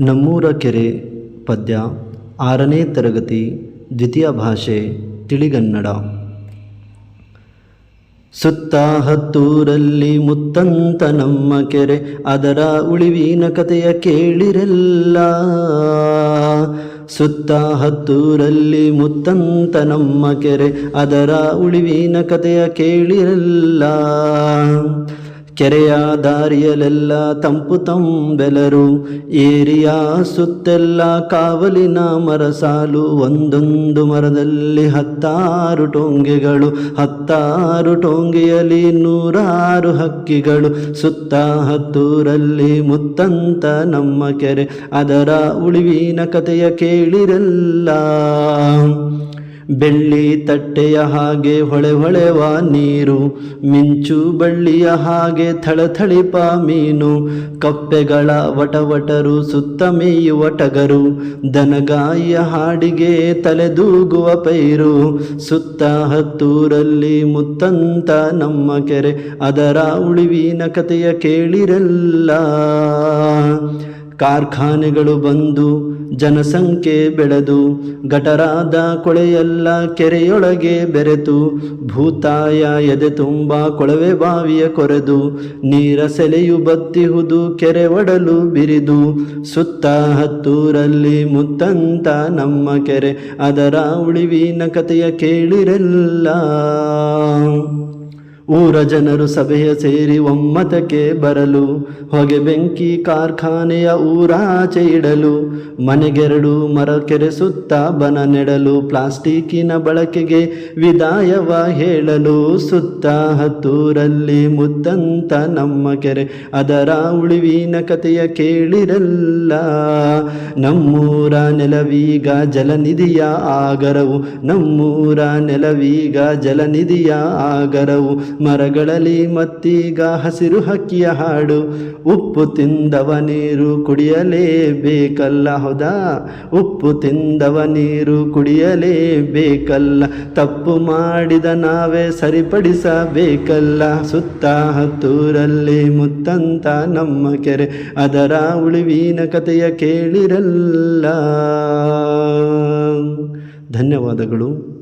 ನಮ್ಮೂರ ಕೆರೆ ಪದ್ಯ ಆರನೇ ತರಗತಿ ದ್ವಿತೀಯ ಭಾಷೆ ತಿಳಿಗನ್ನಡ. ಸುತ್ತ ಹತ್ತೂರಲ್ಲಿ ಮುತ್ತಂತ ನಮ್ಮ ಕೆರೆ, ಅದರ ಉಳಿವಿನ ಕಥೆಯ ಕೇಳಿರಲ್ಲ. ಸುತ್ತ ಹತ್ತೂರಲ್ಲಿ ಮುತ್ತಂತ ನಮ್ಮ ಕೆರೆ, ಅದರ ಉಳಿವಿನ ಕಥೆಯ ಕೇಳಿರಲ್ಲ. ಕೆರೆಯ ದಾರಿಯಲೆಲ್ಲ ತಂಪು ತಂಬೆಲರು, ಏರಿಯ ಸುತ್ತೆಲ್ಲ ಕಾವಲಿನ ಮರಸಾಲು, ಒಂದೊಂದು ಮರದಲ್ಲಿ ಹತ್ತಾರು ಟೊಂಗೆಗಳು, ಹತ್ತಾರು ಟೊಂಗೆಯಲ್ಲಿ ನೂರಾರು ಹಕ್ಕಿಗಳು, ಸುತ್ತ ಹತ್ತೂರಲ್ಲಿ ಮುತ್ತಂತ ನಮ್ಮ ಕೆರೆ, ಅದರ ಉಳಿವಿನ ಕಥೆಯ ಕೇಳಿರಲ್ಲ. ಬೆಳ್ಳಿ ತಟ್ಟೆಯ ಹಾಗೆ ಹೊಳೆ ಹೊಳೆವ ನೀರು, ಮಿಂಚು ಬಳ್ಳಿಯ ಹಾಗೆ ಥಳಥಳಿಪ ಮೀನು, ಕಪ್ಪೆಗಳ ವಟವಟರು ಸುತ್ತ ಮೇಯುವ ಟಗರು, ದನಗಾಯಿಯ ಹಾಡಿಗೆ ತಲೆದೂಗುವ ಪೈರು, ಸುತ್ತ ಹತ್ತೂರಲ್ಲಿ ಮುತ್ತಂತ ನಮ್ಮ ಕೆರೆ, ಅದರ ಉಳಿವಿನ ಕಥೆಯ ಕೇಳಿರಲ್ಲ. ಕಾರ್ಖಾನೆಗಳು ಬಂದು ಜನಸಂಖ್ಯೆ ಬೆಳೆದು ಗಟರಾದ ಕೊಳೆಯೆಲ್ಲ ಕೆರೆಯೊಳಗೆ ಬೆರೆತು, ಭೂತಾಯ ಎದೆ ತುಂಬ ಕೊಳವೆ ಬಾವಿಯ ಕೊರೆದು, ನೀರ ಸೆಲೆಯು ಬತ್ತಿಹುದು ಕೆರೆ ಒಡಲು ಬಿರಿದು, ಸುತ್ತ ಹತ್ತೂರಲ್ಲಿ ಮುತ್ತಂತ ನಮ್ಮ ಕೆರೆ, ಅದರ ಉಳಿವಿನ ಕಥೆಯ ಕೇಳಿರಲ್ಲ. ಊರ ಜನರು ಸಭೆಯ ಸೇರಿ ಒಮ್ಮತಕ್ಕೆ ಬರಲು, ಹೊಗೆ ಬೆಂಕಿ ಕಾರ್ಖಾನೆಯ ಊರಾಚೆ ಇಡಲು, ಮನೆಗೆರಡು ಮರ ಕೆರೆಸುತ್ತ ಬನ ನೆಡಲು ಪ್ಲಾಸ್ಟಿಕ್ಕಿನ ಬಳಕೆಗೆ ವಿದಾಯವ ಹೇಳಲು ಸುತ್ತ ಹತ್ತೂರಲ್ಲಿ ಮುದ್ದಂತ ನಮ್ಮ ಕೆರೆ. ಅದರ ಉಳಿವಿನ ಕಥೆಯ ಕೇಳಿರಲ್ಲ, ನಮ್ಮೂರ ನೆಲವೀಗ ಜಲನಿಧಿಯ ಆಗರವು, ನಮ್ಮೂರ ನೆಲವೀಗ ಜಲನಿಧಿಯ ಆಗರವು ಮರಗಳಲ್ಲಿ ಮತ್ತೀಗ ಹಸಿರು ಹಕ್ಕಿಯ ಹಾಡು. ಉಪ್ಪು ತಿಂದವ ನೀರು ಕುಡಿಯಲೇಬೇಕಲ್ಲ, ಹೌದಾ? ಉಪ್ಪು ತಿಂದವ ನೀರು ಕುಡಿಯಲೇಬೇಕಲ್ಲ. ತಪ್ಪು ಮಾಡಿದ ನಾವೇ ಸರಿಪಡಿಸಬೇಕಲ್ಲ. ಸುತ್ತ ಹತ್ತೂರಲ್ಲಿ ಮುತ್ತಂತ ನಮ್ಮ ಕೆರೆ, ಅದರ ಉಳಿವಿನ ಕಥೆಯ ಕೇಳಿರಲ್ಲ. ಧನ್ಯವಾದಗಳು.